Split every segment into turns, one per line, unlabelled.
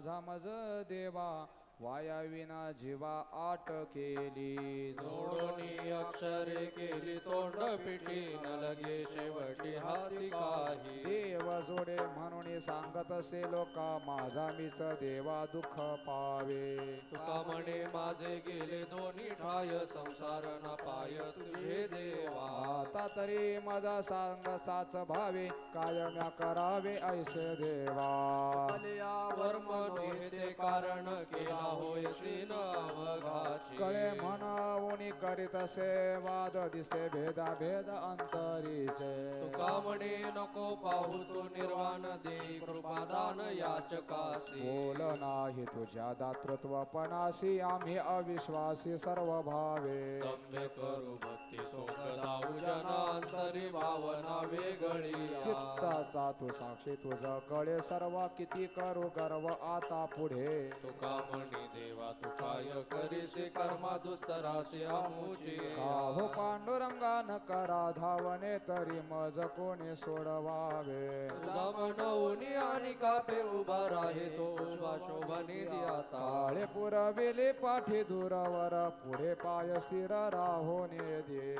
माझा मज देवा वाया विना जीवा आट केली.
जोडोनी अक्षरे केली तोंड पिटी न लगे शेवटी हाती काही.
देव जोडे म्हणून सांगत असे लोका माझा मीच देवा दुःख पावे.
तुका म्हणे माझे गेले दोन्ही ठाय संसार न पाय तुझे देवा.
आता तरी माझा सांग साच भावे कायम्या करावे ऐसे देवा.
कारण केला होयसी न अवघाची
कळे म्हणून करीत असे वाद दिसे भेदा भेद अंतरीचे.
तुका म्हणे नको पाहू तू निर्वाण दे कृपादान याचकासी.
बोल नाही तुझ्या दातृत्वपणाशी आम्ही अविश्वासी सर्व भावे
करू भक्ती जनांतरी भावना वेगळी
चित्ताचा तू साक्षी तुझ कळे सर्व किती करू गर्व आता पुढे.
तुका म्हणी देवा तू काय करीसी कर्मा दुस्तराशी आमुची
काहो पांडुरंगा न करा धावणे तरी मज कोणी सोडवावे.
तुझा म्हणून आणि कापे उभा राहे तो उभा शोभने आता.
काळे पुरविले पाठी दूरवर पुढे पाय स्थिर राहोने दे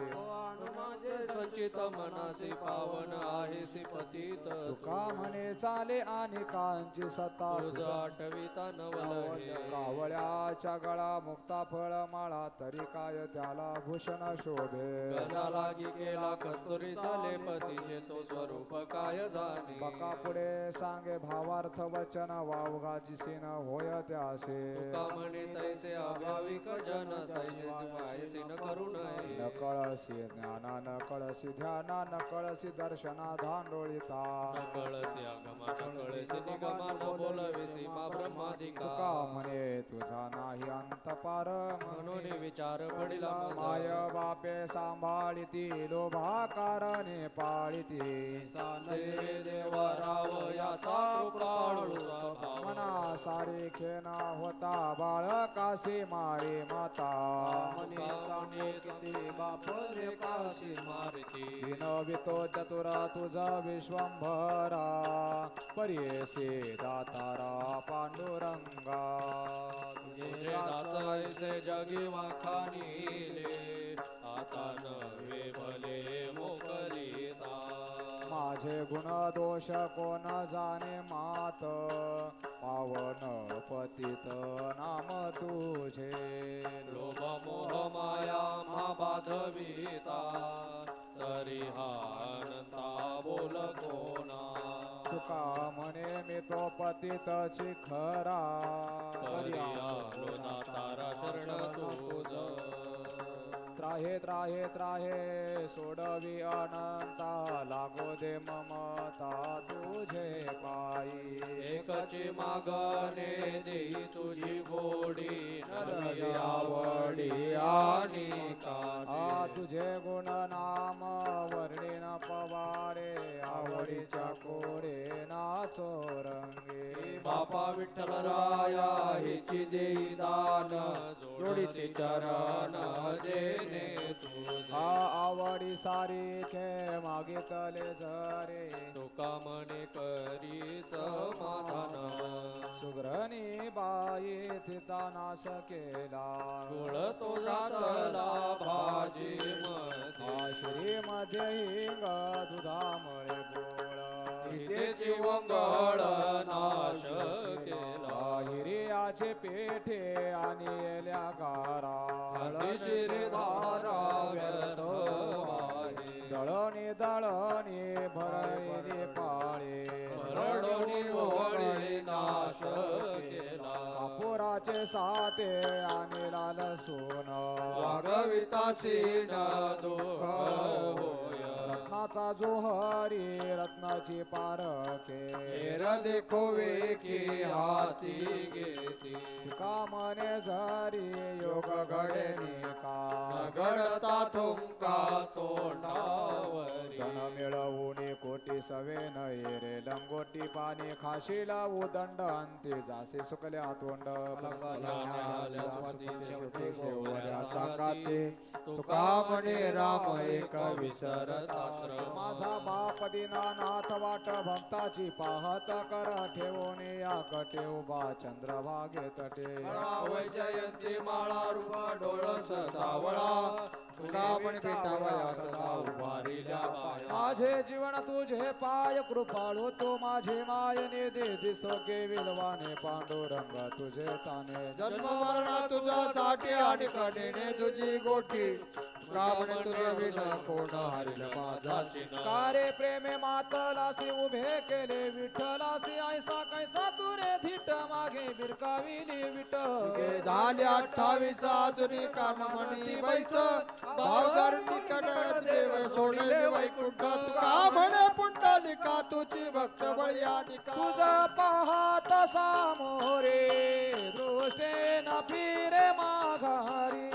माझे संचित मनासी पावन आहे सी पतित
तुका म्हणे चाले आणि कांची सत्ता
तुझ आठविता नवल हे
कावळ्याच्या गळा मुक्ता फळ माळा तरी काय त्याला भूषण शोभे
गजा लागी केला कस्तुरी चाले पतीचे तो स्वरूप काय जाणे.
बका पुढे सांगे भावार्थ वचन वावगा जिसीन होय त्यासे.
म्हणे तैसे अभाविक जन तैसे न करू नये.
न कळसी ज्ञाना न कळसी ध्याना न कळसी दर्शना धांडोळिता
न कळसी आगमा न कळसी निगमा न बोलविसी मा ब्रह्मादिका.
तुका म्हणे तुझा नाही
म्हणून विचार पडिला
माय बापे सांभाळिती लोभा कारणे पाळिती
सांदे देवराव याचा कृपाळू
मना सारे खेना होता बाळ काशी मारे माता
मनी सांगे किती बाप काशी मारती
नवितो चतुरा तुझा विश्वंभरा पर्येसे दातारा पांडुरंगा
तुझे दास ऐसे जगी वाखानीले आता नव्हे भले मोकरीता
माझे गुण दोष कोण जाणे मात? पावन पतित नाम तुझे.
लोभ मोह माया मा बाधविता. तरी हा बोल कोणा?
तुका म्हणे मी तो पतितची खरा
तरी आलो दातारा शरण तुझ
त्राहे त्राहे त्राहे सोडवी अनंता लागो दे ममता तुझे पायी.
एकची मागणे देई तुझी गोडी
आवडी
आणि
आ
काशी
तुझे गुण नाम वर्णिन पवारे आवडीच्या कोरे नाचो.
बापा विठ्ठल राया हिची देई दान जोडीते चरण देणे
आ आवडी सारी खे मागितले झरे.
तुका म्हणे करी समाधान
सुग्रणी बाई थिता नाश केला.
गुळ तो जातला भाजी मध्ये.
आश्री मध्ये हिंग दुधामुळे गोळ
सीतेची वंगळ
हिरियाचे पेठे आणि एल्या गारा
शिरे धारा व्यर्थ
दळणी दळणी भरली पाळे.
रडोनी ओळी नाश केला.
कापुराचे साते आणि लाल सोन.
वागविताची न दुःख होय
रत्नाचा जोहरी रत्नाची पारखे.
हेर देखो वेकी हाती घेती.
तुका मने झरी योग घडे का?
घडता ठुमका तोंडावरी.
मिळवून कोटी सवे नये रे. लंगोटी पाणी खाशीला उदंड अंती. जासे सुकल्या तोंड
तुका म्हणे राम एक विसरताश्रम
माझा बाप दीनानाथ वाट भक्ताची पाहत कर ठेवून या संकटे उभा चंद्रभागे तटे.
वै जयंती माळा रूपा डोळस सावळा. तुका पण भेटावया सदा उभारिल्या
माझे जीवन तुझे पाय कृपाळू तू माझे मायने दे दिसो के विलवाने पांडुरंग तुझे ताने.
जन्म मरणा तुझा साठी आणि कडेने तुझी गोठी. रावण तुझे विना कोण हरिल माझा
कारे प्रेमे मातलासी उभे केले विठ्ठलासी विठ
गे झाले अठ्ठावीस बैस. भावदार निकट देव सोडले वैकुंठ तुका म्हणे पुंडलिका तुझी भक्त बळयानिका
तुझ पाहत सामोरे दृष्टे न फिरे माघारी.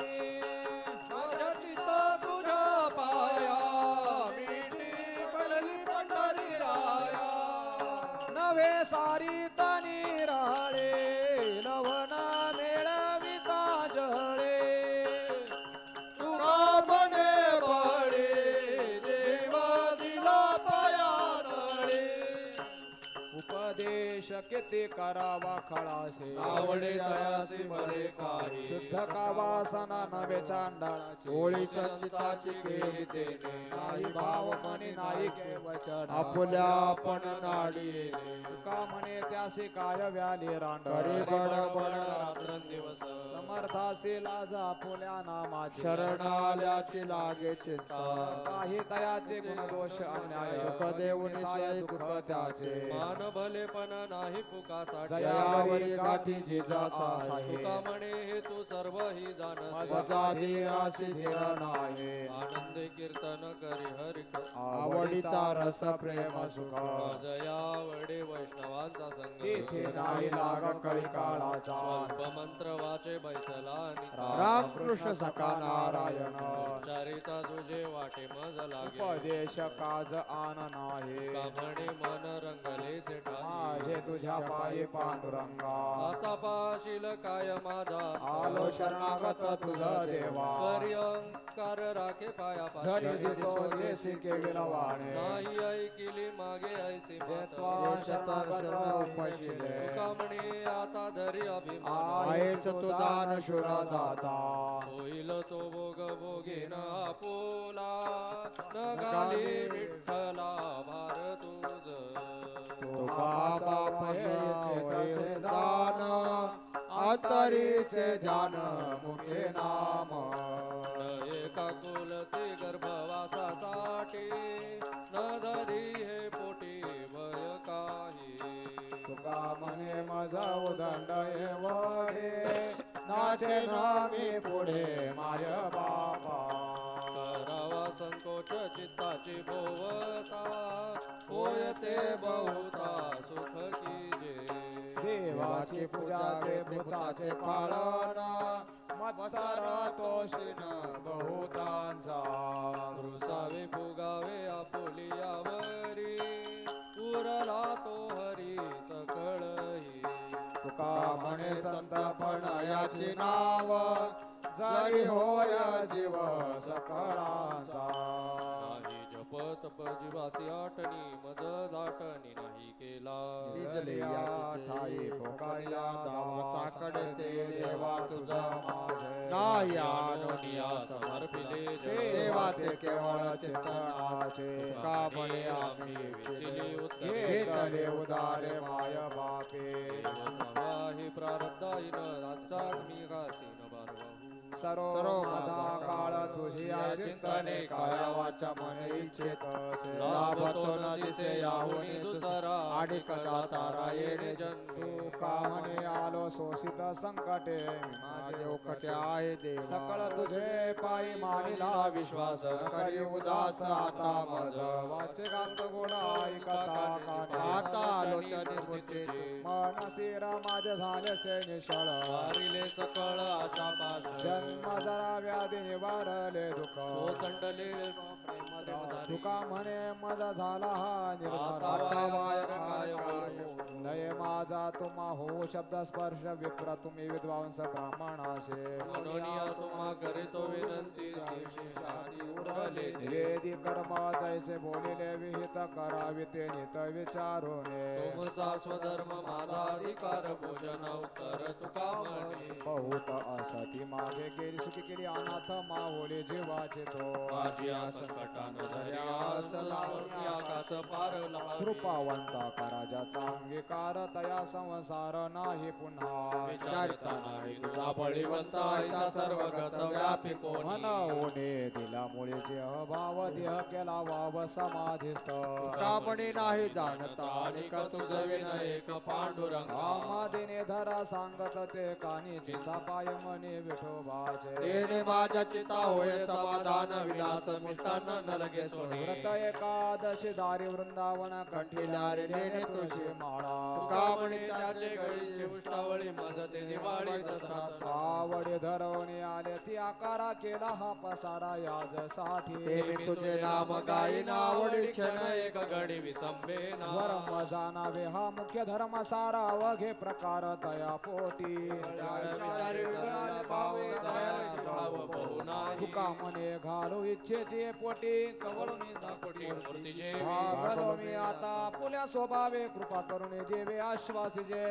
सारी तनी राळे. करावा खळासे
आवडे तयासी बरे काही
शुद्ध का वासना नवे चांडाळाची
होळी संचिताची केली तेने.
नाही भाव मनी नाही केवळ
आपुल्या आपण नाडी
तुका म्हणे त्यासी काय व्याली रांड.
करे बड बड रात्र दिवस.
समर्थासी लाज आपुल्या नामाची.
शरणाल्याची लागे चिंता.
काही तयाचे गुणदोष अन्याय.
सुख देऊन
साय दुःख
त्याचे.
मान भलेपण नाही पुकासाठी
जयावरी गाठी जिजाचा आहे
तुका म्हणे हे तू सर्व ही जाणस
स्वतः धीराशी धीर नाही.
आनंद कीर्तन करी हरी
आवडीचा रस प्रेम सुख
जया वडे वैष्णवांचा संग
तेथे नाही लाग कळी काळाचा
स्वल्प मंत्र वाचे बैसला.
रामकृष्ण सखा नारायण।
उच्चारिता तुझे वाटे मज लागे
उपदेश काज आन नाही।
म्हणे मन रंगले
माझे तुझ्या पायी पांडुरंगा।
आता पाशील काय माझा
आलो शरणागत तुझ देवा।
करी अंकार राखे पाया
झरी
पाशी
दिसो देशी केविल वाणे
नाही ऐकिली मागे ऐसी म्हणे आता धरी अभिमान।
आहेस तू दान शुर दाता
होईल तो भोग भोगेन आपोला न गाली विठ्ठला भार तुझ।
तुका बापये दान। अंतरीचे ध्यान मुखे नाम।
एका कुलती गर्भवासासाठी न धरी हे
म्हणे माझा उदंड ये वडे नाचे नामी पुढे माय बाबा.
करावा संकोच चित्ताची भोवता. होय ते बहुता सुख कीजे
देवाची पूजा ते भूताचे पाळन मत्सर तोषिन बहुतांचा.
रुसावे फुगावे आपुलियावरी.
म्हणे संत पण याची नाव जरी होय जीव सकळांचा
नाही जप तप जीवासी आठणी मज दाटणी नाही केला.
निजले ठाई दावा चाकड ते देवा तुझा आणोनिया
समर्पिले
सेवा ते केवळ चिंतनाचे का म्हणे आम्ही
विचिली उत्तरे.
घेतले उदारे माय बापे.
ही प्रारब्धाईन राजा मी घातीन बारवाहू
सर्व
सर्व
माझा काळ तुझी चिंतने काय वाचा मन इच्छित.
लाभतो न दिसे याहुनी
दुसरा.
आणि कदा तारा येणे
जन्मी
का म्हणे आलो शोषित संकटे? माझे
देव कटे आहे देव.
सकळ तुझे पायी मानिला विश्वास करी उदास आता माझ वाचे गात गोडा ऐकता
आता आलो तरी बुद्धी
मन स्थिर माझे झाले निशळ.
वारिले सकळ आशा पाश
जन्म जरा व्याधी निवारले दुःख.
ओसंडले
तुका म्हणे मज झाला हा निर्धार? नये माझा तुम्हा हो शब्द स्पर्श विप्र तुम्ही विद्वांस ब्राह्मणासे
मनोनिया तुम्हा करीतो विनंती
वेदी कर्म जैसे बोलिले विहित करावी ते नित विचारूने.
तुमचा स्वधर्म माझा अधिकार भोजन उत्तर तुका म्हणे
बहुत असती मागे गेली सुखी केली अनाथ मावले जीवाचे तो
माझी संकटान धर्यास लावणी आकाश पार
कृपावंता का राजाचा अंगीकार तया संसार नाही पुन्हा।
विचारता नाही तुझा बळीवंत ऐसा सर्वगत व्यापी कोणी।
म्हणूने दिल्यामुळे जे अभाव देह केला वाव समाधिस्थ।
नाही जाणता अनेक तुझ विनय
एक पांडुरंग
आमादिने धरा सांगत ते कानी चिंता पाय मने विठोबाचे.
येणे माझ्या चिता होय समाधान विलास मिष्टान्न न लगे सोने.
व्रत एकादशी दारी वृंदावन
कंठिलारे नेणे तुळशी
माळा.
कामणी
त्याचे गळीचे उष्टावळी मजते दिवाळी दसरा
आवडी धरवणे आले ती आकारा केला हा पसारा याजसाठी.
ते मी तुझे नाम गाईन आवडी क्षण
एक गडी विसंबे
धर्म जाणावे हा मुख्य धर्म सारा. अवघे प्रकार तया पोटी. तुका मने घालू इच्छेचे पोटी. कवळून भागलो मी आता पुल्या स्वभावे कृपा करून जेवे आश्वास जे.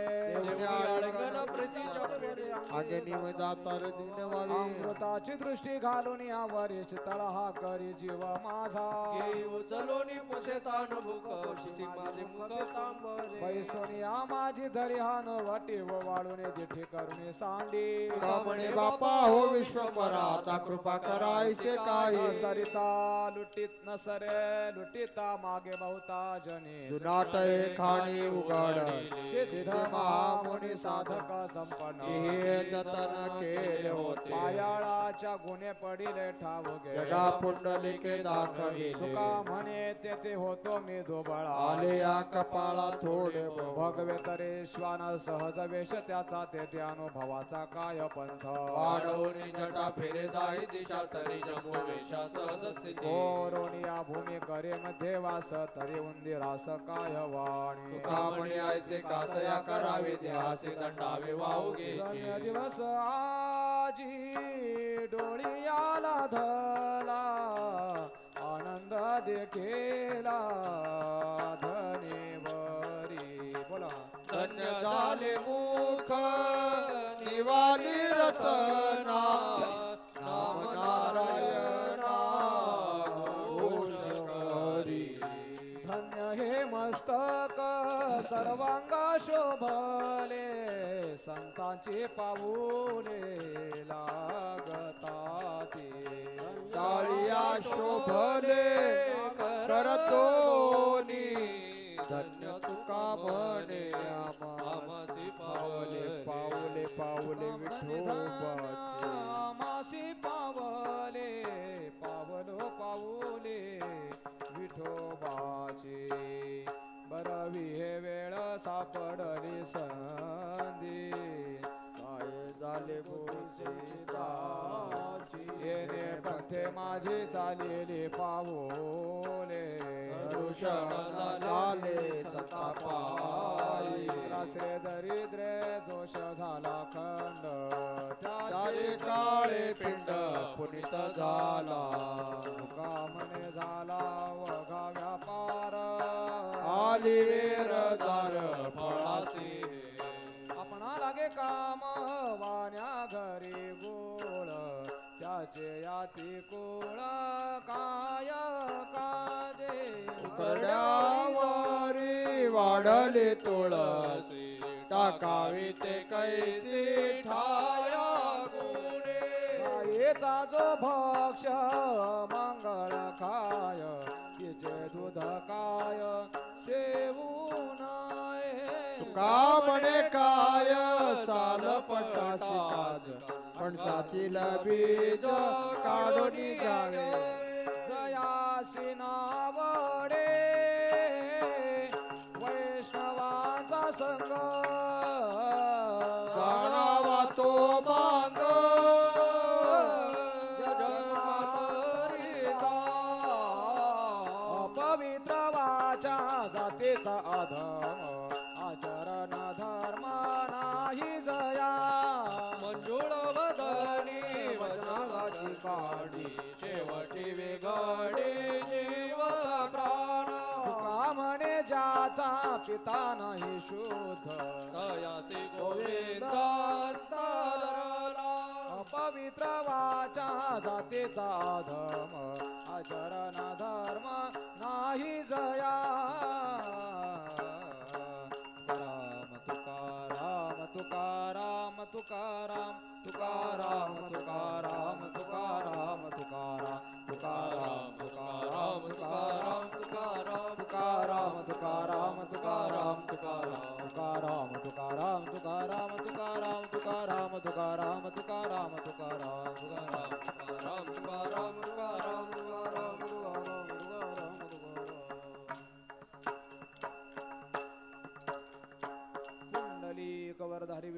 अमृताची दृष्टी घालून या वरीस तळहा करी जीव माझा.
उचलोनी मुसे ताण भूक तांबले.
पैसोनिया माझी धरी हान वाटी व वाळून जिठी करून सांडी.
कामणे बापा हो विश्वपरा आता कृपा करायचे काही.
सरिता लुटीत न सरे लुटीता मागे बहुता जने.
दुनाट खाणी उघड.
सिद्ध महामुनी साधक. संपन्न.
हे जतन केले होते.
पायाळाच्या गुन्हे पडिले ठाव गे
जगा पुंडलिके दाखविले
तुका म्हणे तेथे होतो मी दुबळा.
आले या कपाळा थोडे
भगवे तरे श्वान सहज वेश त्याचा तेथे अनुभवाचा काय पंथ?
वाढवणी जटा फिरे दाही दिशा तरी जम्मू वेशा सहज स्थिती.
कोरोनिया भूमी करे मध्ये वास तरी उंदिरास काय वाणी?
कामणे आयचे कासया करावे देहासे दंडावे वाहू
धन्य
घ्यायचे
दिवस आजी डोळियाला धला आनंद देखेला.
निवाली रसना नाम नारायणा घोष करी
धन्य हे मस्तक सर्वांग शोभले संतांचे पाऊले लागताते
टाळिया शोभले करतोनी धन्य तुका म्हणे आमा
आमासी
पावले पावले. पावले विठोबाचे.
मासी पावले पावलो पाऊले विठोबाचे. बरवी हे वेळ सापडली संधी.
काय झाले बोलचे
येणे पंथे माझे चालेले पावले
दृषण संतापाई
आश्रे दरिद्रे दोष झाला खंड.
त्याचे काळे पिंड पुनित झाला.
म्हणे झाला वघा व्यापार.
आली वेर दार
फळासी
आपणा लागे काम वाण्या घरी गोळ त्याचे याती कोळ
वाढले तुळसी. टाकावी ते कैसी ठाया गुणे
गायेचा जो भक्ष मंगळ खाय. तिचे दूध काय? सेवून
का म्हणे काय? साल पटाशी काज. पण सातील बीज काढून घ्यावे
पिता नाही शुद्ध
तयासी गोविंदांतरला
अपवित्र वाचा जातीचा धर्म आचरण धर्म नाही जया. राम तुकाराम तुकाराम तुकाराम तुकाराम तुकाराम तुकाराम तुकाराम तुकाराम